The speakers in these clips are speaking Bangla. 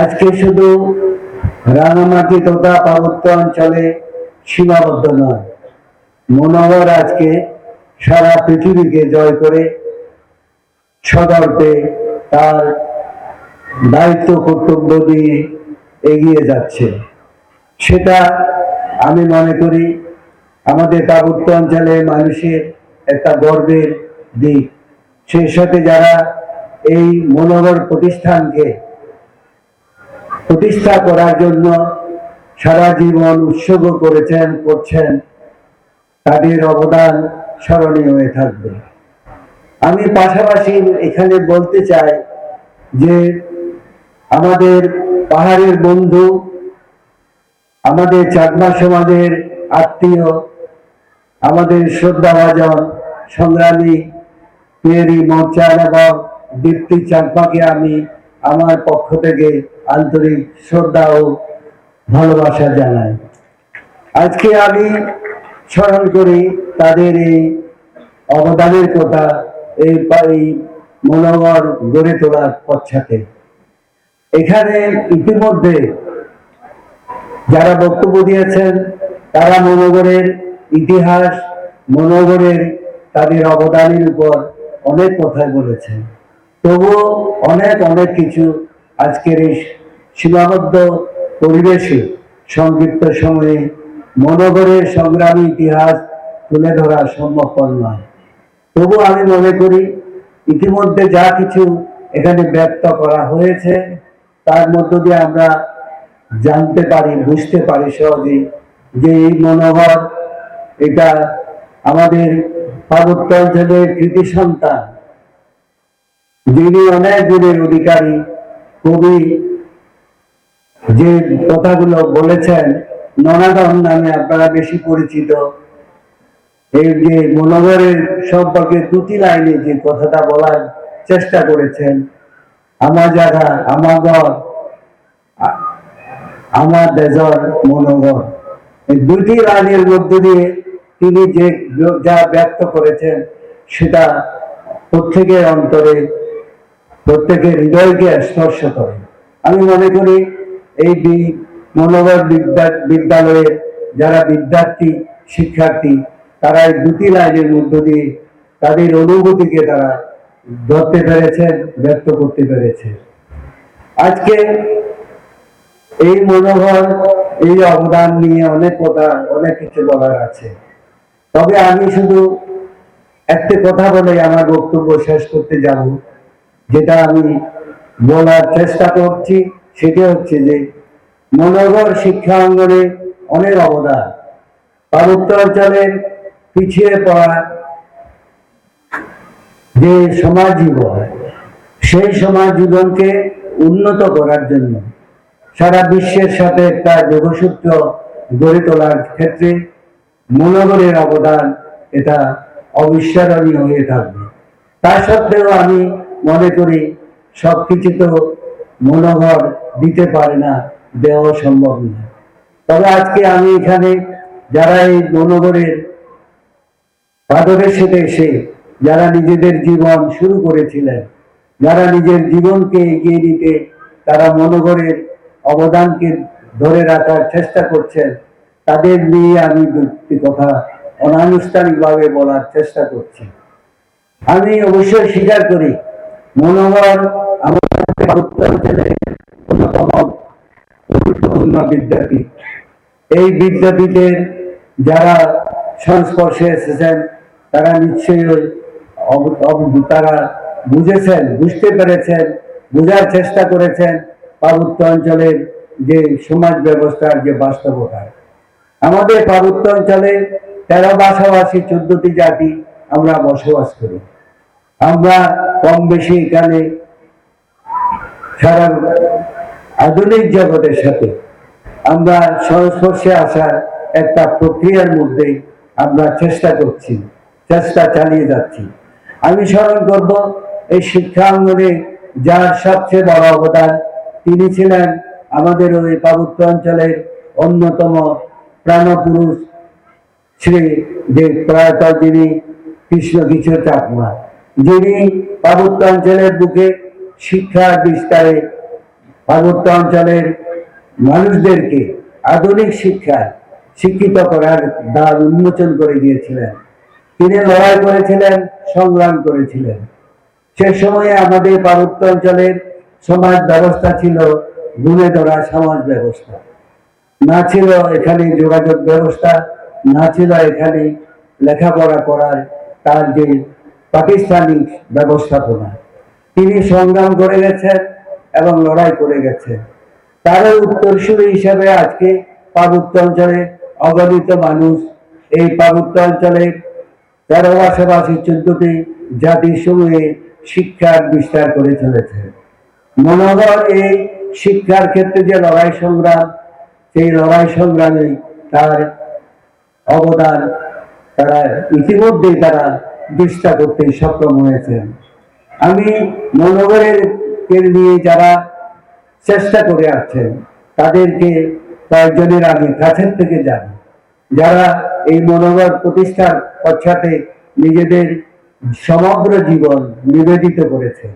আজকে শুধু রাঙামাটি তথা পার্বত্য অঞ্চলে সীমাবদ্ধ নয়, মনোহর আজকে সারা পৃথিবীকে জয় করে সদর্পে তার দায়িত্ব, কর্তব্য নিয়ে এগিয়ে যাচ্ছে। সেটা আমি মনে করি আমাদের পার্বত্য অঞ্চলে মানুষের একটা গর্বের দিক। সেই সাথে যারা এই মনোহর প্রতিষ্ঠানকে প্রতিষ্ঠা করার জন্য সারা জীবন উৎসর্গ করেছেন, করছেন, তাদের অবদান স্মরণীয় হয়ে থাকবে। আমি পাশাপাশি এখানে বলতে চাই যে আমাদের পাহাড়ের বন্ধু, আমাদের চাকমা সমাজের আত্মীয়, আমাদের শ্রদ্ধাভাজন, সংগ্রামী, পিয়ারি মোর্চা এবং দীপ্তি চাকমাকে আমি আমার পক্ষ থেকে আন্তরিক শ্রদ্ধা ও ভালোবাসা জানাই। আজকে আমি স্মরণ করি তাদের এই অবদানের কথা, এই মনোবল গড়ে তোলার পশ্চাতে। এখানে ইতিমধ্যে যারা বক্তব্য দিয়েছেন, তারা মনোগরের ইতিহাস মনোগরের তাদের অবদানের উপর অনেক কথাই বলেছেন। তবুও অনেক অনেক কিছু আজকের এই সীমাবদ্ধ পরিবেশে সংক্ষিপ্ত সময়ে মনোগরের সংগ্রামী ইতিহাস তুলে ধরা সম্ভবপর নয়। তবু আমি মনে করি, ইতিমধ্যে যা কিছু এখানে ব্যক্ত করা হয়েছে, তার মধ্য দিয়ে আমরা জানতে পারি, বুঝতে পারি সহজেই যে এই মনোহর এটা আমাদের পার্বত্য অঞ্চলের কৃতি সন্তান যিনি অনেক দিনের অধিকারী, কবি, যে কথাগুলো বলেছেন, ননাদন নামে আপনারা বেশি পরিচিত। এই যে মনোহরের সম্পর্কে দুটি লাইনে যে কথাটা বলার চেষ্টা করেছেন, আমার জায়গা, আমার ঘর, আমার দেজর মনোহর। এই দুটি লাইনের মধ্য দিয়ে তিনি যে যা ব্যক্ত করেছেন, সেটা প্রত্যেকের অন্তরে প্রত্যেকের হৃদয়কে স্পর্শ করে। আমি মনে করি এই মনোহর বিদ্যা বিদ্যালয়ের যারা বিদ্যার্থী, শিক্ষার্থী তারা এই দুটি লাইনের মধ্য দিয়ে তাদের অনুভূতিকে তারা ধরতে পেরেছেন, ব্যক্ত করতে পেরেছে আজকে এই মনোভাব এই অবদান নিয়ে অনেক কথা, অনেক কিছু বলার আছে। তবে আমি শুধু একটা কথা বলে আমার বক্তব্য শেষ করতে যাব। যেটা আমি বলার চেষ্টা করছি, সেটা হচ্ছে যে মনোহর শিক্ষা অঙ্গনে অনেক অবদান। পার্বত্য অঞ্চলের পিছিয়ে পড়া যে সমাজ জীবন সেই সমাজ জীবনকে উন্নত করার জন্য সারা বিশ্বের সাথে একটা যোগসূত্র গড়ে তোলার ক্ষেত্রে মনোবলের অবদান এটা অবিস্মরণীয় হয়ে থাকবে। তা সত্ত্বেও আমি মনে করি সবকিছু তো মনোহর দিতে পারে না, দেওয়া সম্ভব না। তবে আজকে আমি এখানে যারা এই মনোহরের পাদদেশে এসে যারা নিজেদের জীবন শুরু করেছিলেন, যারা নিজের জীবনকে এগিয়ে নিতে তারা মনোগরের অবদানকে ধরে রাখার চেষ্টা করছেন, তাদের নিয়ে আমি কথা অনানুষ্ঠানিকভাবে বলার চেষ্টা করছি। আমি অবশ্যই স্বীকার করি মনোহর বিদ্যাপীঠ। এই বিদ্যাপীঠের যারা সংস্পর্শে এসেছেন, তারা নিশ্চয়ই তারা বুঝেছেন, বুঝতে পেরেছেন, বোঝার চেষ্টা করেছেন পার্বত্য অঞ্চলের যে সমাজ ব্যবস্থার যে বাস্তবতা। আমাদের পার্বত্য অঞ্চলে তেরো ভাষাভাষী চোদ্দটি জাতি আমরা বসবাস করি। আমরা কম বেশি এখানে সারা আধুনিক জগতের সাথে আমরা সংস্পর্শে আসার একটা প্রক্রিয়ার মধ্যে আমরা চেষ্টা করছি, চেষ্টা চালিয়ে যাচ্ছি। আমি স্মরণ করব, এই শিক্ষা অঙ্গনে যার সবচেয়ে বড় অবদান তিনি ছিলেন আমাদের ওই পার্বত্য অঞ্চলের অন্যতম প্রাণপুরুষ শ্রী যে প্রয়াত যিনি কৃষ্ণ কিশোর চাকমা। যিনি পার্বত্য অঞ্চলের বুকে শিক্ষার বিস্তারে পার্বত্য অঞ্চলের মানুষদেরকে আধুনিক শিক্ষা শিক্ষিত করার দ্বার উন্মোচন করে দিয়েছিলেন। তিনি লড়াই করেছিলেন, সংগ্রাম করেছিলেন। সে সময়ে আমাদের পার্বত্য অঞ্চলের সমাজ ব্যবস্থা ছিল গুণে ধরা, সমাজ ব্যবস্থা। না ছিল এখানে যোগাযোগ ব্যবস্থা, না ছিল এখানে লেখাপড়া করার তার যে পাকিস্তানি ব্যবস্থাপনা। তিনি সংগ্রাম করে গেছেন এবং লড়াই করে গেছেন। তারও উত্তরসূরি হিসাবে আজকে পার্বত্য অঞ্চলে অগণিত মানুষ এই পার্বত্য অঞ্চলে তেরো আশেপাশে চোদ্দটি জাতিসমূহে শিক্ষার বিস্তার করে চলেছে। মনোহর এই শিক্ষার ক্ষেত্রে যে লড়াই সংগ্রাম, সেই লড়াই সংগ্রামে তার অবদান তারা ইতিমধ্যেই তারা বিস্তার করতে সক্ষম হয়েছেন। আমি মনোহরের কে নিয়ে যারা চেষ্টা করে আসছেন তাদেরকে কয়েকজনের আমি কাছের থেকে জানি যারা এই মনোবল প্রতিষ্ঠার পশ্চাতে নিজেদের সমগ্র জীবন নিবেদিত করেছে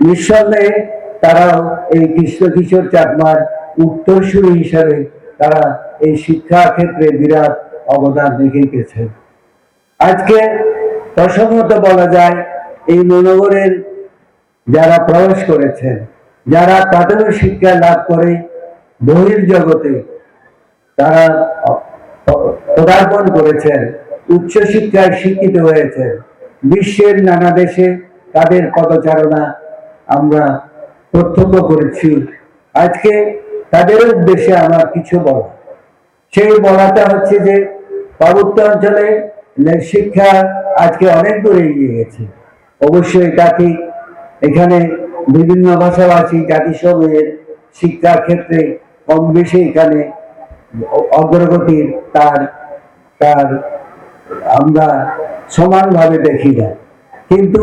নিঃসন্দেহে তারাও এই কৃষ্ণ কিশোর চাকমার উত্তরসূরি হিসাবে তারা এই শিক্ষা ক্ষেত্রে বিরাট অবদান রেখে গেছেন। আজকে প্রসঙ্গত বলা যায়, এই মনোবরের যারা প্রবেশ করেছেন, যারা প্রাথমিক শিক্ষা লাভ করে বহির জগতে, তারা পদার্পণ করেছেন, উচ্চ শিক্ষায় শিক্ষিত হয়েছে বিশ্বের নানা দেশে তাদের পদচারণা আমরা প্রত্যক্ষ করেছি। আজকে তাদের উদ্দেশ্যে আমার কিছু বলা সেই বলাটা হচ্ছে যে, পার্বত্য অঞ্চলে শিক্ষা আজকে অনেক দূরে এগিয়ে গেছে। অবশ্যই তাকে এখানে বিভিন্ন ভাষাভাষী জাতিসমূহের শিক্ষার ক্ষেত্রে কম বেশি এখানে অগ্রগতির তার তার আমরা সমানভাবে দেখি না। কিন্তু